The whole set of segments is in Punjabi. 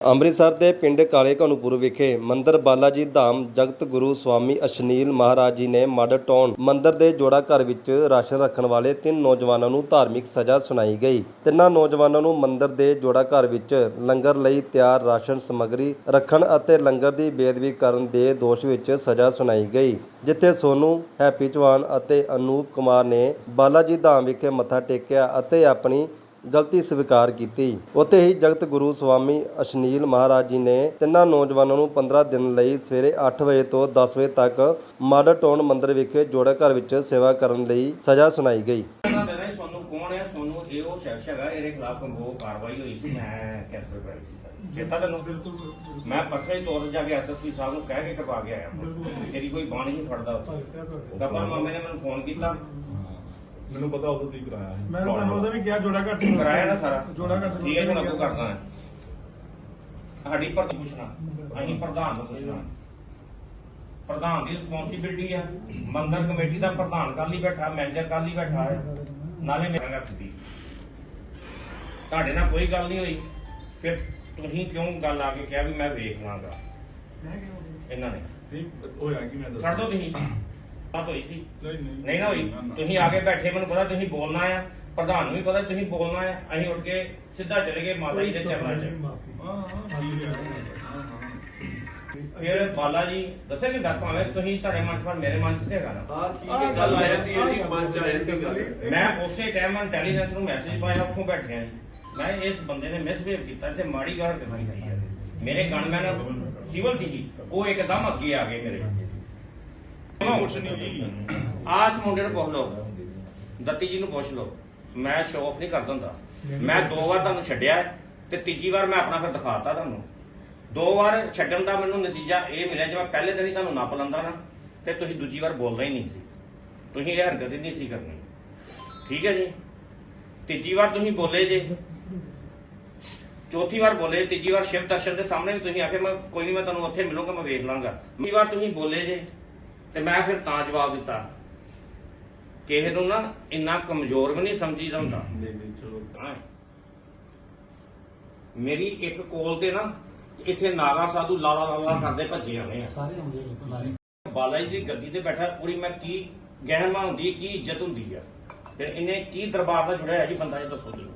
ਅੰਮ੍ਰਿਤਸਰ ਦੇ ਪਿੰਡ ਕਾਲੇ ਕਾਨੂੰਪੁਰ ਵਿਖੇ ਮੰਦਰ ਬਾਲਾਜੀ ਧਾਮ ਜਗਤ ਗੁਰੂ ਸਵਾਮੀ ਅਸ਼ਨੀਲ ਮਹਾਰਾਜ ਜੀ ਨੇ ਮੱਡ ਟਾਊਨ ਮੰਦਰ ਦੇ ਜੋੜਾ ਘਰ ਵਿੱਚ ਰਾਸ਼ਨ ਰੱਖਣ ਵਾਲੇ ਤਿੰਨ ਨੌਜਵਾਨਾਂ ਨੂੰ ਧਾਰਮਿਕ ਸਜ਼ਾ ਸੁਣਾਈ ਗਈ। ਤਿੰਨਾਂ ਨੌਜਵਾਨਾਂ ਨੂੰ ਮੰਦਰ ਦੇ ਜੋੜਾ ਘਰ ਵਿੱਚ ਲੰਗਰ ਲਈ ਤਿਆਰ ਰਾਸ਼ਨ ਸਮੱਗਰੀ ਰੱਖਣ ਅਤੇ ਲੰਗਰ ਦੀ ਬੇਦਬੀ ਕਰਨ ਦੇ ਦੋਸ਼ ਵਿੱਚ ਸਜ਼ਾ ਸੁਣਾਈ ਗਈ, ਜਿੱਥੇ ਸੋਨੂ, ਹੈਪੀ ਚੌਹਾਨ ਅਤੇ ਅਨੂਪ ਕੁਮਾਰ ਨੇ ਬਾਲਾਜੀ ਧਾਮ ਵਿਖੇ ਮੱਥਾ ਟੇਕਿਆ ਅਤੇ ਆਪਣੀ ਗਲਤੀ ਸਵੀਕਾਰ ਕੀਤੀ। ਉੱਥੇ ਹੀ ਜਗਤ ਗੁਰੂ ਸਵਾਮੀ ਅਸ਼ਨੀਲ ਮਹਾਰਾਜ ਜੀ ਨੇ ਤਿੰਨਾਂ ਨੌਜਵਾਨਾਂ ਨੂੰ 15 ਦਿਨ ਲਈ ਸਵੇਰੇ 8 ਵਜੇ ਤੋਂ 10 ਵਜੇ ਤੱਕ ਮਾਡਲ ਟਾਊਨ ਮੰਦਿਰ ਵਿਖੇ ਜੋੜਾ ਘਰ ਵਿੱਚ ਸੇਵਾ ਕਰਨ ਲਈ ਸਜ਼ਾ ਸੁਣਾਈ ਗਈ। ਸੋਨੂੰ ਕੌਣ ਹੈ? ਸੋਨੂੰ ਇਹ ਉਹ ਸ਼ਖਸ ਹੈਗਾ ਇਹਦੇ ਖਿਲਾਫ ਕੰਗੋ ਕਾਰਵਾਈ ਹੋਈ ਸੀ? ਮੈਂ ਕੈਂਸਲ ਕਰਾਈ ਸੀ ਸਰ। ਚੇਤਾ ਤੈਨੂੰ ਮੈਂ ਪਰਸਨਲੀ ਤੌਰ ਤੇ ਜਾ ਕੇ ਐਸਐਸਪੀ ਸਾਹਿਬ ਨੂੰ ਕਹਿ ਕੇ ਕਰਵਾ ਕੇ ਆਇਆ। ਤੇਰੀ ਕੋਈ ਬਾਣ ਨਹੀਂ ਫੜਦਾ ਉੱਥੇ। ਗੱਬਰ ਮਾਮੇ ਨੇ ਮੈਨੂੰ ਫੋਨ ਕੀਤਾ। ਮੈਨੂੰ ਪਤਾ ਉਦੋਂ ਤੁਸੀਂ ਕਰਾਇਆ ਸੀ ਮੈਂ ਤੁਹਾਨੂੰ ਉਹਦਾ ਵੀ ਕਿਹਾ ਜੋੜਾ ਘੱਟ ਕਰਾਇਆ ਨਾ ਸਾਰਾ। ਜੋੜਾ ਘੱਟ ਠੀਕ ਹੈ ਹੁਣ ਅੱਗੋਂ ਕਰਦਾ ਹੈ ਸਾਡੀ ਪਰ ਪੁੱਛਣਾ। ਅਸੀਂ ਪ੍ਰਧਾਨ ਨੂੰ ਪੁੱਛਣਾ। ਪ੍ਰਧਾਨ ਦੀ ਰਿਸਪੌਂਸਿਬਿਲਟੀ ਹੈ ਮੰਦਰ ਕਮੇਟੀ ਦਾ ਪ੍ਰਧਾਨ ਕੱਲ ਹੀ ਬੈਠਾ ਮੈਨੇਜਰ ਕੱਲ ਹੀ ਬੈਠਾ ਹੈ। ਨਾਲੇ ਮੇਰਾ ਸਿੱਧੀ। ਤੁਹਾਡੇ ਨਾਲ ਕੋਈ ਗੱਲ ਨਹੀਂ ਹੋਈ। ਫਿਰ ਤੁਸੀਂ ਕਿਉਂ ਗੱਲ ਆ ਕੇ ਕਿਹਾ ਵੀ ਮੈਂ ਵੇਖ ਲਾਂਗਾ ਇਹਨਾਂ ਨੇ। ਨਹੀਂ ਹੋਇਆ ਕੀ ਮੈਂ ਦੱਸ? ਛੱਡ ਦੋ ਤੁਸੀਂ। ਬਾਤ ਹੋਈ ਸੀ ਨਹੀਂ ਨਹੀਂ। ਨਹੀਂ ਨਾ ਹੋਈ? ਤੁਸੀਂ ਆ ਕੇ ਬੈਠੇ ਮੈਨੂੰ ਪਤਾ ਤੁਸੀਂ ਬੋਲਣਾ ਆ। ਪ੍ਰਧਾਨ ਨੂੰ ਵੀ ਪਤਾ ਤੁਸੀਂ ਬੋਲਣਾ ਆ। ਅਸੀਂ ਉੱਠ ਕੇ ਸਿੱਧਾ ਚਲੇ ਗਏ ਮਾਤਾ ਜੀ ਦੇ ਚਰਨਾਂ 'ਚ। ਫਿਰ ਬਾਲਾ ਜੀ ਦੱਸਿਆ ਕਿ ਦੱਸ ਭਾਵੇਂ ਤੁਸੀਂ ਤੁਹਾਡੇ ਮਨ 'ਚ ਪਰ ਮੇਰੇ ਮਨ 'ਚ ਤੇ ਹੈਗਾ ਨਾ? ਹੈ ਗੱਲ ਆ ਜਾਂਦੀ ਹੈ ਜੀ ਮਨ ਚ ਆ ਜਾਂਦੀ ਗੱਲ ਮੈਂ ਉਸੇ ਟਾਈਮ ਇੰਟੈਲੀਜੈਂਸ ਨੂੰ ਮੈਸੇਜ ਪਾਇਆ ਉੱਥੋਂ ਬੈਠਿਆ ਜੀ। ਮੈਂ ਇਸ ਬੰਦੇ ਨੇ ਮਿਸਬਿਹੇਵ ਕੀਤਾ ਤੇ ਮਾੜੀ ਗੱਲ ਕਰਨੀ ਚਾਹੀਦੀ ਹੈ। ਮੇਰੇ ਗਨਮੈਨ ਸਿਵਲ ਸੀ ਉਹ ਇੱਕਦਮ ਅੱਗੇ ਆ ਗਏ ਮੇਰੇ। ਕੁਛ ਨਹੀਂ। ਜੀ ਆਸ ਮੁੰਡੇ ਨੂੰ ਪੁੱਛ ਲਓ। ਦੱਤੀ ਜੀ ਨੂੰ ਪੁੱਛ ਲਓ। ਮੈਂ ਸ਼ੋਅ ਆਫ ਨਹੀਂ ਕਰਦਾ ਹੁੰਦਾ। ਮੈਂ ਦੋ ਵਾਰ ਤੁਹਾਨੂੰ ਛੱਡਿਆ ਹੈ ਤੇ ਤੀਜੀ ਵਾਰ ਮੈਂ ਆਪਣਾ ਫਿਰ ਦਿਖਾਤਾ ਤੁਹਾਨੂੰ। ਦੋ ਵਾਰ ਛੱਡਣ ਦਾ ਮੈਨੂੰ ਨਤੀਜਾ ਇਹ ਮਿਲਿਆ ਜੇ ਮੈਂ ਪਹਿਲੇ ਦਿਨ ਹੀ ਤੁਹਾਨੂੰ ਨੱਪ ਲੰਦਾ ਨਾ, ਤੇ ਤੁਸੀਂ ਦੂਜੀ ਵਾਰ ਬੋਲਦਾ ਹੀ ਨਹੀਂ ਸੀ। ਤੁਸੀਂ ਇਹ ਹਰਕਤ ਹੀ ਨਹੀਂ ਸੀ ਕਰਨੀ। ਠੀਕ ਹੈ ਜੀ? ਤੀਜੀ ਵਾਰ ਤੁਸੀਂ ਬੋਲੇ ਜੇ। ਚੌਥੀ ਵਾਰ ਬੋਲੇ, ਤੀਜੀ ਵਾਰ ਸ਼ਿਵ ਦਰਸ਼ਨ ਦੇ ਸਾਹਮਣੇ ਵੀ ਤੁਸੀਂ ਆਖੇ, ਮੈਂ ਕੋਈ ਨਹੀਂ ਮੈਂ ਤੁਹਾਨੂੰ ਉੱਥੇ ਮਿਲੂੰਗਾ, ਮੈਂ ਵੇਖ ਲਾਂਗਾ। ਤੀਜੀ ਵਾਰ ਤੁਸੀਂ ਬੋਲੇ ਜੇ। ਤੇ ਮੈਂ ਫਿਰ ਤਾਂ ਜਵਾਬ ਦਿੱਤਾ। ਕਿਸੇ ਨੂੰ ਨਾ ਇੰਨਾ ਕਮਜ਼ੋਰ ਵੀ ਨਹੀਂ ਸਮਝੀਦਾ ਹੁੰਦਾ। ਨਹੀਂ ਨਹੀਂ ਚਲੋ। ਹਾਂ। ਮੇਰੀ ਇੱਕ ਕੋਲ ਤੇ ਨਾ ਇੱਥੇ ਨਾਗਾ ਸਾਧੂ ਲਾਲਾ ਲਾਲਾ ਕਰਦੇ ਭੱਜੇ ਆਣੇ ਆ। ਸਾਰੇ ਹੁੰਦੇ ਨੇ ਬਾਲਾ ਜੀ ਦੀ ਗੱਦੀ ਤੇ ਬੈਠਾ ਪੂਰੀ ਮੈਂ ਕੀ ਗਹਿਮਾ ਹੁੰਦੀ ਕੀ ਇੱਜ਼ਤ ਹੁੰਦੀ ਆ। ਫਿਰ ਇਹਨੇ ਕੀ ਦਰਬਾਰ ਨਾਲ ਜੁੜਿਆ ਹੈ ਜੀ ਬੰਦਾ ਇਹ ਦੱਸੋ ਜੀ।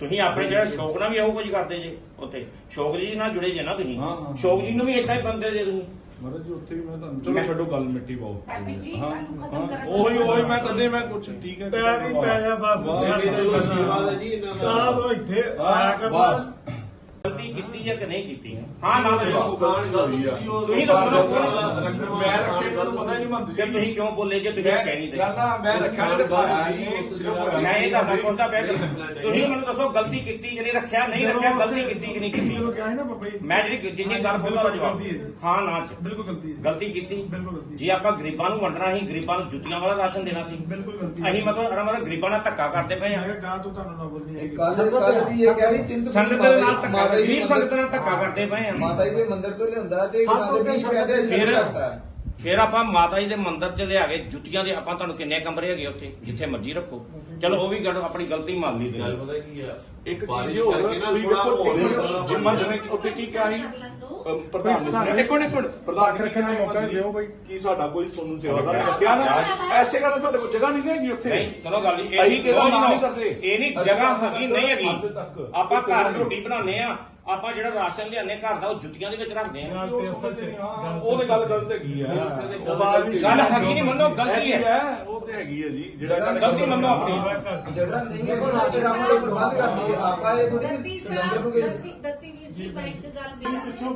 ਤੁਸੀਂ ਆਪਣੇ ਜਿਹੜਾ ਸ਼ੌਕ ਨਾਲ ਵੀ ਇਹੋ ਕੁਝ ਕਰਦੇ ਜੇ ਉੱਥੇ। ਸ਼ੌਕ ਜੀ ਨਾਲ ਜੁੜੇ ਜੇ ਨਾ ਤੁਸੀਂ। ਹਾਂ, ਹਾਂ। ਸ਼ੌਕ ਜੀ ਨੂੰ ਵੀ ਏਦਾਂ ਹੀ ਬੰਦੇ ਜੇ ਤੁਸੀਂ। ਮਹਾਰਾਜ ਜੀ ਉੱਥੇ ਵੀ ਮੈਂ ਤੁਹਾਨੂੰ ਚਲੋ ਛੱਡੋ ਗੱਲ ਮਿੱਟੀ ਪਾਓ ਹਾਂ ਹਾਂ ਉਹੀ ਉਹੀ ਮੈਂ ਕਦੇ ਮੈਂ ਕੁਛ ਠੀਕ ਹੈ ਪੈ ਵੀ ਪੈ ਜਾ ਬਸ ਬਸ। ਜੀ ਇਹਨਾਂ ਦਾ। ਆਹ ਇੱਥੇ ਆਇਆ ਕਰ ਵਾਹ। ਗਲਤੀ ਕੀਤੀ ਜਾਂ ਕਿ ਨਹੀਂ ਕੀਤੀ? ਹਾਂ ਨਾ ਆ। ਤੁਸੀਂ ਰੱਖੋ ਨਾ, ਰੱਖਣ ਵਾਲਾ- ਮੈਂ ਰੱਖੇ ਤੁਹਾਨੂੰ ਪਤਾ ਹੀ ਨਹੀਂ ਮੰਨਦੀ। ਫਿਰ ਤੁਸੀਂ ਕਿਉਂ ਬੋਲੇ ਜੇ ਤੁਸੀਂ ਕਹਿ ਨਹੀਂ ਗੱਲ ਦੇ ਆ, ਮੈਂ ਰੱਖਿਆ ਨਹੀਂ ਦਿਖਾਇਆ ਜੀ ਸਿਰਫ ਹੋਇਆ ਮੈਂ ਇਹ ਤੁਹਾਡਾ ਪੁੱਛਦਾ ਪਿਆ ਕਿ ਤੁਸੀਂ ਮੈਨੂੰ ਦੱਸੋ ਗਲਤੀ ਕੀਤੀ ਕਿ ਨਹੀਂ ਰੱਖਿਆ ਨਹੀਂ ਰੱਖਿਆ ਗਲਤੀ ਕੀਤੀ ਕਿ ਨਹੀਂ ਜਦੋਂ ਕੀਤੀ ਕਿਹਾ ਸੀ ਨਾ ਬੱਬਾ ਜੀ। ਮੈਂ ਜਿਹੜੀ ਜਿੰਨੀ ਗੱਲ ਬੋਲਦਾ ਉਹਦਾ ਜਵਾਬ। ਗਲਤੀ ਹੈ ਜੀ। ਹਾਂ ਨਾ ਚ। ਬਿਲਕੁਲ ਗਲਤੀ ਹੈ ਗਲਤੀ ਕੀਤੀ? ਬਿਲਕੁਲ ਗਲਤੀ ਜੇ। ਆਪਾਂ ਗਰੀਬਾਂ ਨੂੰ ਵੰਡਣਾ ਸੀ ਗਰੀਬਾਂ ਨੂੰ ਜੁੱਤੀਆਂ ਵਾਲਾ ਰਾਸ਼ਨ ਦੇਣਾ ਸੀ। ਬਿਲਕੁਲ ਗਲਤੀ ਹੈ। ਅਸੀਂ ਮਤਲਬ ਅਰ ਮਤਲਬ ਗਰੀਬਾਂ ਨਾਲ ਧੱਕਾ ਕਰਦੇ ਪਏ ਮੈਂ ਆ ਕਿਹਾ ਗਾਂ ਤੋਂ ਤੁਹਾਨੂੰ ਨਾ ਬੋਲਣੀ ਹੈਗੀ। ਕੱਲ ਕੱਲ ਵੀ ਇਹ ਕਹਿ ਰਹੀ ਚਿੰਤ ਸੰਗਤ ਦੇ ਨਾਲ ਧੱਕਾ ਗਰੀਬ ਸੰਗਤ ਨਾਲ ਧੱਕਾ ਕਰਦੇ ਪਏ ਆ। ਮਾਤਾ ਜੀ ਦੇ ਮੰਦਿਰ ਤੋਂ ਲਿਆਉਂਦਾ ਤੇ ਸਭ ਗਾਂ ਤੋਂ ਦੇ 20 ਪਹਿਲਾਂ ਪੈਸੇ ਫਿਰ-। ਫਿਰ ਆਪਾਂ ਮਾਤਾ ਜੀ ਦੇ ਮੰਦਿਰ 'ਚ ਲਿਆ ਕੇ ਜੁੱਤੀਆਂ ਦੇ ਆਪਾਂ ਤੁਹਾਨੂੰ ਕਿੰਨੇ ਕਮਰੇ ਹੈਗੇ ਉੱਥੇ ਜਿੱਥੇ ਮਰਜ਼ੀ ਰੱਖੋ। ਚਲੋ ਉਹ ਵੀ ਗੱਲ ਆਪਣੀ ਗਲਤੀ ਮੰਨ ਲਈ ਗੱਲ ਤੁਸੀਂ। ਪਤਾ ਕੀ ਆ? ਇੱਕ ਬਾਰਿਸ਼ ਚੀਜ਼ ਹੋਰ ਕਰਕੇ ਨਾ ਤੁਸੀਂ ਥੋੜਾ ਜਿੰਮਾ ਜਨੇ ਉੱਤੇ ਕੀ ਕਿਹਾ ਸੀ? ਅਮ ਪ੍ਰਧਾਨ ਨੇ ਇੱਕ ਮਿੰਟ ਇੱਕ ਮਿੰਟ ਪ੍ਰਧਾਨ ਰੱਖਣ ਦਾ ਮੌਕਾ ਦਿਓ ਬਈ। ਕੀ ਸਾਡਾ ਕੋਈ ਨਹੀਂ ਨਾ ਐਸੇ ਗੱਲ ਸਾਡੇ ਕੋਲ ਜਗ੍ਹਾ ਨਹੀਂ ਹੈਗੀ ਉੱਥੇ। ਨਹੀਂ ਚਲੋ ਗੱਲ ਨਹੀਂ ਅਸੀਂ ਕਿਹਦਾ ਨਾਂ ਨਹੀਂ ਕਰਦੇ। ਇਹ ਨਹੀਂ ਜਗ੍ਹਾ ਹੈਗੀ ਨਹੀਂ ਅੱਜ ਹੈਗੀ। ਤੱਕ। ਆਪਾਂ ਘਰ ਰੋਟੀ ਬਣਾਉਂਦੇ ਆ। ਆਪਾਂ ਜਿਹੜਾ ਰਾਸ਼ਨ ਲਿਆਉਂਦੇ ਘਰ ਦਾ ਉਹ ਜੁੱਤੀਆਂ ਦੇ ਵਿੱਚ ਰੱਖਦੇ ਆ ਗੱਲ ਉਹ ਤੇ ਅਸਲ ਸਮਝਦੇ ਚ ਨਹੀਂ, ਹਾਂ, ਉਹ ਤੇ ਗੱਲ ਗਲਤ ਹੈਗੀ ਆ ਗੱਲ ਹੈਗੀ ਨਹੀਂ ਮੰਨੋ ਗਲਤੀ ਹੈ। ਉਹ ਤੇ ਹੈਗੀ ਹੈ ਜੀ। ਗਲਤੀ ਮੰਨੋ ਆਪਣੀ। ਜਿਹੜਾ ਨਹੀਂ ਹੈ ਉਹ ਰਾਜ ਰਾਮ ਦੇ ਪ੍ਰਬੰਧ ਕਰਦੀ ਹੈ ਆਪਾਂ ਇਹ ਥੋੜੀ ਦੱਤੀ ਦੱਤੀ ਵੀਰ ਜੀ ਮੈਂ ਇੱਕ ਗੱਲ ਮੇਰੀ ਪਿੱਛੋਂ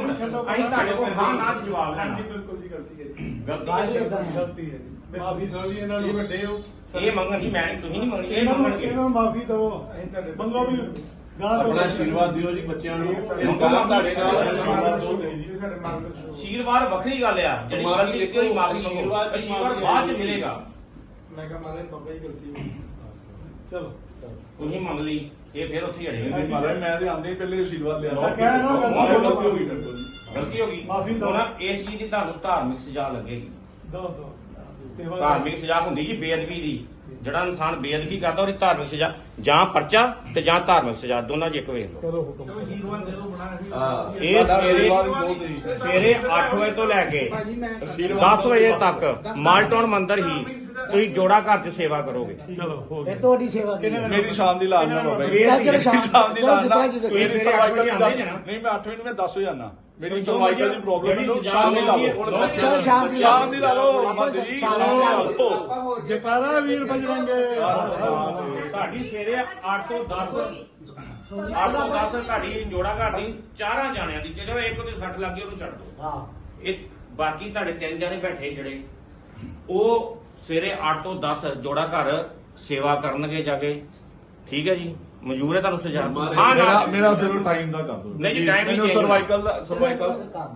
ਮਿੰਟ। ਅਸੀਂ ਤੁਹਾਡੇ ਕੋਲ ਹਾਂ ਨਾ ਜਵਾਬ ਲੈਣਾ। ਬਿਲਕੁਲ ਜੀ ਗਲਤੀ ਹੈ। ਗਲਤੀ ਹੈ। ਗਲਤੀ ਮਾਫੀ ਦਿਓ ਜੀ ਇਹਨਾਂ ਨੂੰ ਵੱਡੇ ਹੋ। ਇਹ ਮੰਗਣਗੀ ਮੈਂ ਨਹੀਂ ਤੁਸੀਂ ਨਹੀਂ ਮੰਗਣੀ ਇਹ ਇਹਨਾਂ ਨੂੰ ਮੰਗਣਗੇ। ਇਹਨਾਂ ਨੂੰ ਮਾਫੀ ਦਿਓ ਅਸੀਂ ਤੁਹਾਡੇ ਮੰਗੋ ਵੀ। ਗਾਂ ਤੋਂ ਆਪਣਾ ਆਸ਼ੀਰਵਾਦ ਦਿਓ ਜੀ ਬੱਚਿਆਂ ਨੂੰ। ਗੱਲ ਤੁਹਾਡੇ ਨਾਲ ਆਸ਼ੀਰਵਾਦ ਵੱਖਰੀ ਗੱਲ ਆ। ਜਿਹੜੀ ਗਲਤੀ ਕੀਤੀ ਹੋਈ ਮਾਫੀ ਮੰਗੋ। ਆਸ਼ੀਰਵਾਦ ਦੀ ਬਾਅਦ ਚ ਹੈ। ਮਿਲੇਗਾ। ਮੈਂ ਕਿਹਾ ਮਾਰੇ ਬਾਬਾ ਜੀ ਗਲਤੀ ਹੋ ਗਈ ਚਲੋ। ਤੁਸੀਂ ਮੰਗ ਲਈ ਇਹ ਫਿਰ ਉੱਥੇ ਹੀ ਅੜੇ ਨਹੀਂ ਮਹਾਰਾਜ ਮੈਂ ਤੇ ਆਂਦੇ ਹੀ ਪਹਿਲੇ ਆਸ਼ੀਰਵਾਦ ਲਿਆ। ਮੈਂ ਕਹਿ ਰਿਹਾ ਗੱਲ ਮਾਰੇ। ਗਲਤੀ ਹੋ ਗਈ। ਮੇਰੇ। ਗਲਤੀ ਹੋ ਗਈ। ਮਾਫ਼ੀ। ਹੁਣ ਇਸ ਚੀਜ਼ ਦੀ ਤੁਹਾਨੂੰ ਧਾਰਮਿਕ ਸਜ਼ਾ ਲੱਗੇਗੀ। ਦੋ ਦੋ। ਧਾਰਮਿਕ ਸਜ਼ਾ ਹੁੰਦੀ ਜੀ ਬੇਅਦਬੀ ਦੀ। ਜਿਹੜਾ ਇਨਸਾਨ ਬੇਅਦਬੀ ਕਰਦਾ ਉਹਦੀ ਧਾਰਮਿਕ ਸਜ਼ਾ ਜਾਂ ਪਰਚਾ ਤੇ ਜਾਂ ਧਾਰਮਿਕ ਸਜ਼ਾ ਦੋਨਾਂ 'ਚ ਇੱਕ ਵੇਖ ਲਓ। ਇਹ ਸਵੇਰੇ ਸਵੇਰੇ 8 ਵਜੇ ਤੋਂ ਲੈ ਕੇ 10 ਵਜੇ ਤੱਕ ਮਾਲਟੌਨ ਮੰਦਿਰ ਹੀ ਤੁਸੀਂ ਜੋੜਾ ਘਰ 'ਚ ਸੇਵਾ ਕਰੋਗੇ। ਇਹ ਤੁਹਾਡੀ ਸੇਵਾ ਕੀ ਹੈ। ਮੇਰੀ ਸ਼ਾਮ ਦੀ ਲਾਜ਼ਮੀ ਬਾਬਾ ਜੀ। ਚਲੋ ਸ਼ਾਮ ਦੀ ਚਲੋ ਲਾਜ਼ਮੀ ਸਵੇਰੇ ਅੱਠ ਵਜੇ ਆਉਂਦੇ। ਨਹੀਂ ਮੈਂ 8 ਵਜੇ ਨੂੰ ਮੈਂ 10 ਵਜੇ ਆਣਾ ਮੇਰੀ ਸਰਵਾਈਕਲ ਦੀ ਜਿਹੜੀ ਪ੍ਰੋਬਲਮ ਮੈਨੂੰ ਸਜ਼ਾ ਸ਼ਾਮ ਦੀ ਲਾ ਹੈ, ਲਓ ਚਲੋ ਸ਼ਾਮ ਦੀ ਸ਼ਾਮ ਦੀ ਲਾ ਲਓ ਮੰਤਰੀ ਜੀ ਸ਼ਾਮ ਦੀ ਦੀ ਲਾ ਲਾ ਲਓ। ਜਕਾਰਾ ਵੀਰ ਬਜਰੰਗੇ ਤੁਹਾਡੀ ਸਵੇਰੇ 8 ਤੋਂ 10 8 ਤੋਂ 10 ਤੁਹਾਡੀ ਜੋੜਾ ਘਰ ਦੀ ਚਾਰਾਂ ਜਾਣਿਆਂ ਦੀ ਜਦੋਂ ਇੱਕ ਦੇ ਸੱਟ ਲੱਗੀ ਉਹਨੂੰ ਛੱਡ ਦਿਓ। ਹਾਂ। ਇਹ ਬਾਕੀ ਤੁਹਾਡੇ ਤਿੰਨ ਜਾਣੇ ਬੈਠੇ ਜਿਹੜੇ। ਉਹ ਸਵੇਰੇ 8 ਤੋਂ 10 ਜੋੜਾ ਘਰ ਸੇਵਾ ਕਰਨਗੇ ਜਾ ਕੇ। ਠੀਕ ਹੈ ਜੀ? ਮਨਜ਼ੂਰ ਹੈ ਤੁਹਾਨੂੰ ਸਜ਼ਾ ਹਾਂ ਮੇਰਾ ਨਾ ਮੇਰਾ ਸਿਰਫ ਟਾਈਮ ਦਾ ਕਰ ਦਿਓ ਨਹੀਂ ਜੀ, time ਨਹੀਂ ਮੈਨੂੰ ਸਰਵਾਈਕਲ ਦਾ ਸਰਵਾਈਕਲ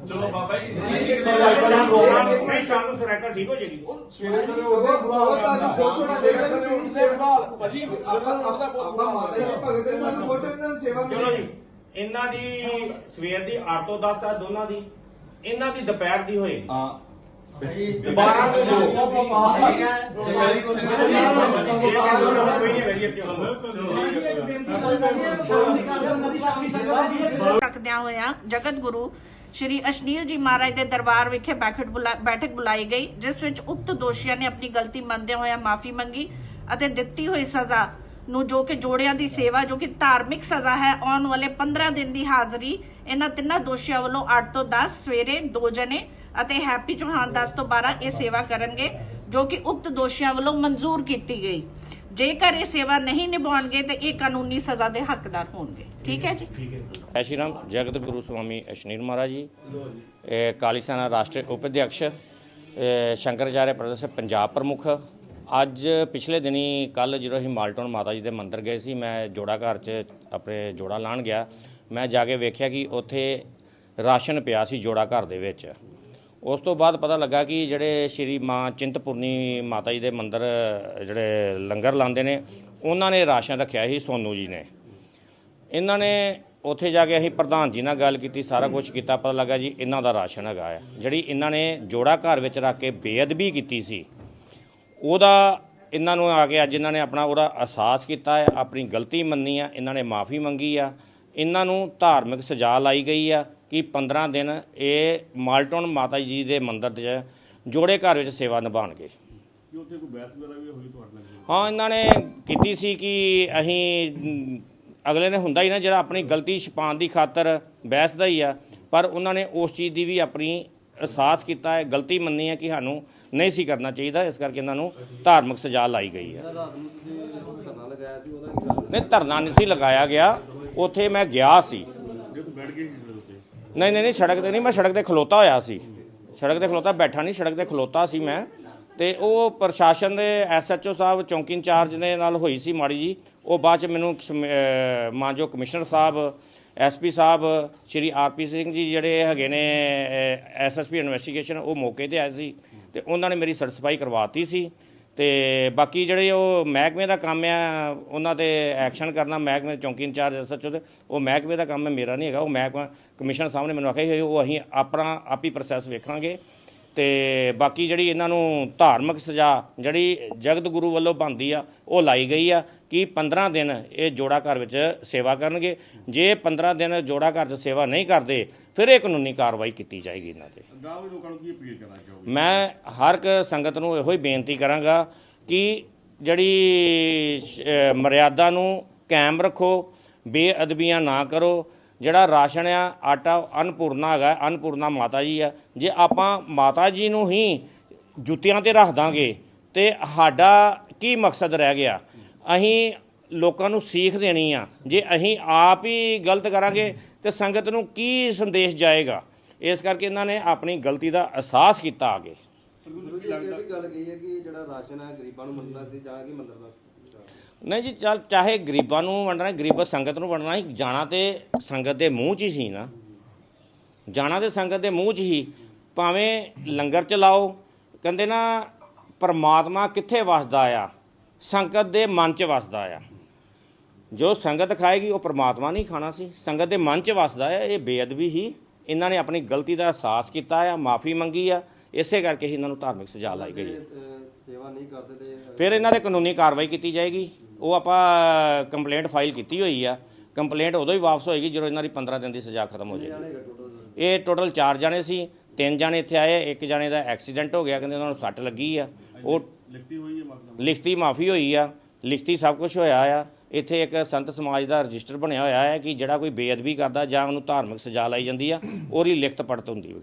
ਚਲੋ ਬਾਬਾ ਜੀ ਸਰਵਾਈਕਲ ਦਾ ਪ੍ਰੋਗਰਾਮ ਨਹੀਂ ਸ਼ਾਮ ਨੂੰ ਸਰੈਕਲ ਠੀਕ ਹੋ ਜਾਏਗੀ ਸਵੇਰੇ ਸਵੇਰੇ ਸਵੇਰੇ ਸਵੇਰੇ ਤੁਹਾਨੂੰ ਪੁੱਛਣਾ ਚਾਹੀਦਾ ਕਿ ਤੁਸੀਂ ਸੇਵਾ ਭਾਜੀ ਆਪਾਂ ਆਪਾਂ ਆਪਾਂ ਮਾਤਾ ਜੀ ਦੇ ਭਗਤ ਦੇ ਸਾਨੂੰ ਦੀ ਸੇਵਾ ਚਲੋ ਜੀ ਇਹਨਾਂ ਦੀ ਸਵੇਰ ਦੀ 8 ਤੋਂ 10 ਆ ਦੋਨਾਂ ਦੀ ਇਹਨਾਂ ਦੀ ਦੁਪਹਿਰ ਦੀ ਹੋਏ ਹਾਂ 12 ਤੋਂ 2 ਰੱਖਦਿਆਂ ਹੋਇਆਂ ਜਗਤ ਗੁਰੂ ਸ਼੍ਰੀ ਅਸ਼ਨੀਲ ਜੀ ਮਹਾਰਾਜ ਦੇ ਦਰਬਾਰ ਵਿਖੇ ਬੈਠਕ ਬੈਠਕ ਬੁਲਾਈ ਗਈ, ਜਿਸ ਵਿੱਚ ਉਕਤ ਦੋਸ਼ੀਆਂ ਨੇ ਆਪਣੀ ਗਲਤੀ ਮੰਨਦੇ ਹੋਇਆ ਮਾਫੀ ਮੰਗੀ ਅਤੇ ਦਿੱਤੀ ਹੋਈ ਸਜ਼ਾ ਨੂੰ ਜੋ ਕਿ ਜੋੜਿਆਂ ਦੀ ਸੇਵਾ, ਜੋ ਕਿ ਧਾਰਮਿਕ ਸਜ਼ਾ ਹੈ, ਆਉਣ ਵਾਲੇ 15 ਦਿਨ ਦੀ ਹਾਜ਼ਰੀ ਇਹਨਾਂ ਤਿੰਨਾਂ ਦੋਸ਼ੀਆਂ ਵੱਲੋਂ 8 ਤੋਂ 10 ਸਵੇਰੇ 2 ਜਣੇ ਅਤੇ ਹੈਪੀ ਚੌਹਾਨ 10 ਤੋਂ 12 ਇਹ ਸੇਵਾ ਕਰਨਗੇ ਜੋ ਕਿ ਉਕਤ ਦੋਸ਼ੀਆਂ ਵੱਲੋਂ ਮਨਜ਼ੂਰ ਕੀਤੀ ਗਈ। ਜੇਕਰ ਇਹ ਸੇਵਾ ਨਹੀਂ ਨਿਭਾਉਣਗੇ ਤੇ ਇਹ ਕਾਨੂੰਨੀ ਸਜ਼ਾ ਦੇ ਹੱਕਦਾਰ ਹੋਣਗੇ। ਠੀਕ ਹੈ ਜੀ? ਜੈ ਸ਼੍ਰੀ ਰਾਮ ਜਗਤ ਗੁਰੂ ਸਵਾਮੀ ਅਸ਼ਨੀਲ ਮਹਾਰਾਜ ਜੀ। ਇਹ ਕਾਲੀ ਸੈਨਾ ਰਾਸ਼ਟਰੀ ਉਪਾਧਿਅਕਸ਼ ਇਹ ਸ਼ੰਕਰਾਚਾਰਿਆ ਪ੍ਰਦੇਸ਼ ਪੰਜਾਬ ਪ੍ਰਮੁੱਖ। ਅੱਜ ਪਿਛਲੇ ਦਿਨੀ ਕੱਲ ਜਦੋਂ ਅਸੀਂ ਮਾਲਟਨ ਮਾਤਾ ਜੀ ਦੇ ਮੰਦਿਰ ਗਏ ਸੀ ਮੈਂ ਜੋੜਾ ਘਰ 'ਚ ਆਪਣੇ ਜੋੜਾ ਲਾਣ ਗਿਆ। ਮੈਂ ਜਾ ਕੇ ਵੇਖਿਆ ਕਿ ਉੱਥੇ ਰਾਸ਼ਨ ਪਿਆ ਸੀ ਜੋੜਾ ਘਰ ਦੇ ਵਿੱਚ। ਉਸ ਤੋਂ ਬਾਅਦ ਪਤਾ ਲੱਗਾ ਕਿ ਜਿਹੜੇ ਸ਼੍ਰੀ ਮਾਂ ਚਿੰਤਪੁਰਨੀ ਮਾਤਾ ਜੀ ਦੇ ਮੰਦਿਰ, ਜਿਹੜੇ ਲੰਗਰ ਲਾਉਂਦੇ ਨੇ, ਉਹਨਾਂ ਨੇ ਰਾਸ਼ਨ ਰੱਖਿਆ ਸੀ ਸੋਨੂ ਜੀ ਨੇ। ਇਹਨਾਂ ਨੇ ਉੱਥੇ ਜਾ ਕੇ ਅਸੀਂ ਪ੍ਰਧਾਨ ਜੀ ਨਾਲ ਗੱਲ ਕੀਤੀ, ਸਾਰਾ ਕੁਝ ਕੀਤਾ, ਪਤਾ ਲੱਗਾ ਜੀ ਇਹਨਾਂ ਦਾ ਰਾਸ਼ਨ ਹੈਗਾ ਆ। ਜਿਹੜੀ ਇਹਨਾਂ ਨੇ ਜੋੜਾ ਘਰ ਵਿੱਚ ਰੱਖ ਕੇ ਬੇਅਦਬੀ ਕੀਤੀ ਸੀ, ਉਹਦਾ ਇਹਨਾਂ ਨੂੰ ਆ ਕੇ ਅੱਜ ਇਹਨਾਂ ਨੇ ਆਪਣਾ ਉਹਦਾ ਅਹਿਸਾਸ ਕੀਤਾ ਹੈ ਆਪਣੀ ਗਲਤੀ ਮੰਨੀ ਆ, ਇਹਨਾਂ ਨੇ ਮਾਫੀ ਮੰਗੀ ਆ। ਇਹਨਾਂ ਨੂੰ ਧਾਰਮਿਕ ਸਜ਼ਾ ਲਾਈ ਗਈ ਆ ਕਿ 15 ਦਿਨ ਇਹ ਮਾਲਟਨ ਮਾਤਾ ਜੀ ਦੇ ਮੰਦਿਰ 'ਚ ਜੋੜੇ ਘਰ ਵਿੱਚ ਸੇਵਾ ਨਿਭਾਉਣਗੇ। ਹਾਂ ਇਹਨਾਂ ਨੇ ਕੀਤੀ ਸੀ ਕਿ ਅਸੀਂ ਅਗਲੇ ਨੇ ਹੁੰਦਾ ਹੀ ਨਾ ਜਿਹੜਾ ਆਪਣੀ ਗਲਤੀ ਛਪਾਉਣ ਦੀ ਖਾਤਰ ਬਹਿਸ ਦਾ ਹੀ ਆ ਪਰ ਉਹਨਾਂ ਨੇ ਉਸ ਚੀਜ਼ ਦੀ ਵੀ ਆਪਣੀ ਅਹਿਸਾਸ ਕੀਤਾ ਹੈ ਗਲਤੀ ਮੰਨੀ ਹੈ ਕਿ ਸਾਨੂੰ ਨਹੀਂ ਸੀ ਕਰਨਾ ਚਾਹੀਦਾ ਇਸ ਕਰਕੇ ਇਹਨਾਂ ਨੂੰ ਧਾਰਮਿਕ ਸਜ਼ਾ ਲਾਈ ਗਈ ਹੈ ਨਹੀਂ ਧਰਨਾ ਨਹੀਂ ਸੀ ਲਗਾਇਆ ਗਿਆ ਉੱਥੇ ਮੈਂ ਗਿਆ ਸੀ। ਨਹੀਂ ਨਹੀਂ ਨਹੀਂ, ਸੜਕ ਤੇ ਨਹੀਂ, ਮੈਂ ਸੜਕ ਤੇ ਖਲੋਤਾ ਹੋਇਆ ਸੀ। ਸੜਕ ਤੇ ਖਲੋਤਾ, ਬੈਠਾ ਨਹੀਂ, ਸੜਕ ਤੇ ਖਲੋਤਾ ਸੀ ਮੈਂ। ਤੇ ਉਹ ਪ੍ਰਸ਼ਾਸਨ ਦੇ ਐਸਐਚਓ ਸਾਹਿਬ ਚੌਂਕੀ ਇੰਚਾਰਜ ਦੇ ਨਾਲ ਹੋਈ ਸੀ ਮਾੜੀ ਜੀ। ਉਹ ਬਾਅਦ ਚ ਮੈਨੂੰ ਕਸ਼ਮ- ਅਹ ਕਮਿਸ਼ਨਰ ਸਾਹਿਬ ਐਸਪੀ ਸਾਹਿਬ, ਸ਼੍ਰੀ ਆਰਪੀ ਸਿੰਘ ਜੀ ਜਿਹੜੇ ਹੈਗੇ ਨੇ ਐਸਐਸਪੀ ਇਨਵੈਸਟੀਗੇਸ਼ਨ, ਉਹ ਮੌਕੇ ਤੇ ਆਏ ਸੀ। ਤੇ ਉਹਨਾਂ ਨੇ ਮੇਰੀ ਸੈਟੀਸਫਾਈ ਕਰਵਾਤੀ ਸੀ। ਤੇ ਬਾਕੀ ਜਿਹੜੇ ਉਹ ਮਹਿਕਮੇ ਦਾ ਕੰਮ ਆ, ਉਹਨਾਂ ਤੇ ਐਕਸ਼ਨ ਕਰਨਾ, ਮਹਿਕਮੇ ਚੌਂਕੀ ਇੰਚਾਰਜ ਐਸਐਚਓ ਦੇ, ਉਹ ਮਹਿਕਮੇ ਦਾ ਕੰਮ ਹੈ, ਮੇਰਾ ਨਹੀਂ ਹੈਗਾ, ਉਹ ਮਹਿਕਮਾ ਕਮਿਸ਼ਨਰ ਸਾਹਿਬ ਨੇ ਮੈਨੂੰ ਆਖਿਆ ਸੀ, ਉਹ ਅਸੀਂ ਆਪਣਾ, ਆਪੀ ਪ੍ਰੋਸੈਸ ਵੇਖਾਂਗੇ। ਤੇ ਬਾਕੀ ਜਿਹੜੀ ਇਹਨਾਂ ਨੂੰ ਧਾਰਮਿਕ ਸਜ਼ਾ, ਜਿਹੜੀ ਜਗਤ ਗੁਰੂ ਵੱਲੋਂ ਬਣਦੀ ਆ, ਉਹ ਲਾਈ ਗਈ ਆ ਕਿ 15 ਦਿਨ ਇਹ ਜੋੜਾ ਘਰ ਵਿੱਚ ਸੇਵਾ ਕਰਨਗੇ। ਜੇ 15 ਦਿਨ ਜੋੜਾ ਘਰ 'ਚ ਸੇਵਾ ਨਹੀਂ ਕਰਦੇ, ਫਿਰ ਇਹ ਕਾਨੂੰਨੀ ਕਾਰਵਾਈ ਕੀਤੀ ਜਾਏਗੀ ਇਹਨਾਂ ਤੇ। ਮੈਂ ਹਰ ਇੱਕ ਸੰਗਤ ਨੂੰ ਇਹੋ ਹੀ ਬੇਨਤੀ ਕਰਾਂਗਾ ਕਿ ਜਿਹੜੀ ਮਰਿਆਦਾ ਨੂੰ ਕਾਇਮ ਰੱਖੋ, ਬੇਅਦਬੀਆਂ ਨਾ ਕਰੋ। ਜਿਹੜਾ ਰਾਸ਼ਨ ਆ, ਆਟਾ ਅਨਪੂਰਨਾ ਹੈਗਾ, ਅਨਪੂਰਨਾ ਮਾਤਾ ਜੀ ਆ। ਜੇ ਆਪਾਂ ਮਾਤਾ ਜੀ ਨੂੰ ਹੀ ਜੁੱਤੀਆਂ ਤੇ ਰੱਖ ਦਾਂਗੇ, ਤੇ ਸਾਡਾ ਕੀ ਮਕਸਦ ਰਹਿ ਗਿਆ? ਅਸੀਂ ਲੋਕਾਂ ਨੂੰ ਸੀਖ ਦੇਣੀ ਆ। ਜੇ ਅਸੀਂ ਆਪ ਹੀ ਗਲਤ ਕਰਾਂਗੇ, ਤੇ ਸੰਗਤ ਨੂੰ ਕੀ ਸੰਦੇਸ਼ ਜਾਏਗਾ? ਇਸ ਕਰਕੇ ਇਹਨਾਂ ਨੇ ਆਪਣੀ ਗਲਤੀ ਦਾ ਅਹਿਸਾਸ ਕੀਤਾ ਆਗੇ ਗੱਲ ਕਹੀ ਹੈ ਕਿ ਜਿਹੜਾ ਰਾਸ਼ਨ ਹੈ ਗਰੀਬਾਂ ਨੂੰ ਮੰਨਣਾ ਸੀ ਜਾਂ ਕਿ ਦਾ ਨਹੀਂ ਜੀ ਚੱਲ ਚਾਹੇ ਗਰੀਬਾਂ ਨੂੰ ਵੰਡਣਾ ਗਰੀਬ ਸੰਗਤ ਨੂੰ ਵੰਡਣਾ ਹੀ ਜਾਣਾ ਤੇ ਸੰਗਤ ਦੇ ਮੂੰਹ 'ਚ ਹੀ ਸੀ ਨਾ। ਜਾਣਾ ਤੇ ਸੰਗਤ ਦੇ ਮੂੰਹ 'ਚ ਹੀ ਭਾਵੇਂ ਲੰਗਰ ਚਲਾਓ ਕਹਿੰਦੇ ਨਾ ਪਰਮਾਤਮਾ ਕਿੱਥੇ ਵਸਦਾ ਆ? ਸੰਗਤ ਦੇ ਮਨ 'ਚ ਵਸਦਾ ਆ। ਜੋ ਸੰਗਤ ਖਾਏਗੀ ਉਹ ਪਰਮਾਤਮਾ ਨਹੀਂ ਖਾਣਾ ਸੀ। ਸੰਗਤ ਦੇ ਮਨ 'ਚ ਵਸਦਾ ਆ ਇਹ ਬੇਅਦਬੀ ਹੀ ਇਹਨਾਂ ਨੇ ਆਪਣੀ ਗਲਤੀ ਦਾ ਅਹਿਸਾਸ ਕੀਤਾ ਆ ਮਾਫੀ ਮੰਗੀ ਆ ਇਸੇ ਕਰਕੇ ਹੀ ਇਹਨਾਂ ਨੂੰ ਧਾਰਮਿਕ ਸਜ਼ਾ ਲਾਈ ਗਈ ਹੈ ਸੇਵਾ ਨਹੀਂ ਕਰਦੇ ਤੇ ਫਿਰ ਇਹਨਾਂ ਦੇ ਕਾਨੂੰਨੀ ਕਾਰਵਾਈ ਕੀਤੀ ਜਾਏਗੀ। ਉਹ ਆਪਾਂ ਕੰਪਲੇਂਟ ਫਾਈਲ ਕੀਤੀ ਹੋਈ ਆ। ਕੰਪਲੇਂਟ ਉਦੋਂ ਹੀ ਵਾਪਸ ਹੋਏਗੀ ਜਦੋਂ ਇਹਨਾਂ ਦੀ 15 ਦਿਨ ਦੀ ਸਜ਼ਾ ਖਤਮ ਹੋ ਜਾਏਗੀ। ਇਹ ਟੋਟਲ 4 ਜਾਣੇ ਸੀ। ਤਿੰਨ ਜਾਣੇ ਇੱਥੇ ਆਏ ਇੱਕ ਜਾਣੇ ਦਾ ਐਕਸੀਡੈਂਟ ਹੋ ਗਿਆ ਕਹਿੰਦੇ ਉਹਨਾਂ ਨੂੰ ਸੱਟ ਲੱਗੀ ਆ। ਉਹ ਲਿਖਤੀ ਹੋਈ ਹੈ ਲਿਖਤੀ ਮਾਫੀ ਹੋਈ ਆ ਲਿਖਤੀ ਸਭ ਕੁਝ ਹੋਇਆ ਆ। ਇੱਥੇ ਇੱਕ ਸੰਤ ਸਮਾਜ ਦਾ ਰਜਿਸਟਰ ਬਣਿਆ ਹੋਇਆ ਹੈ ਕਿ ਜਿਹੜਾ ਕੋਈ ਬੇਅਦਬੀ ਕਰਦਾ ਜਾਂ ਉਹਨੂੰ ਧਾਰਮਿਕ ਸਜ਼ਾ ਲਾਈ ਜਾਂਦੀ ਆ, ਉਹਦੀ ਲਿਖਤ ਪੜਤ ਹੁੰਦੀ ਵਗੈਰਾ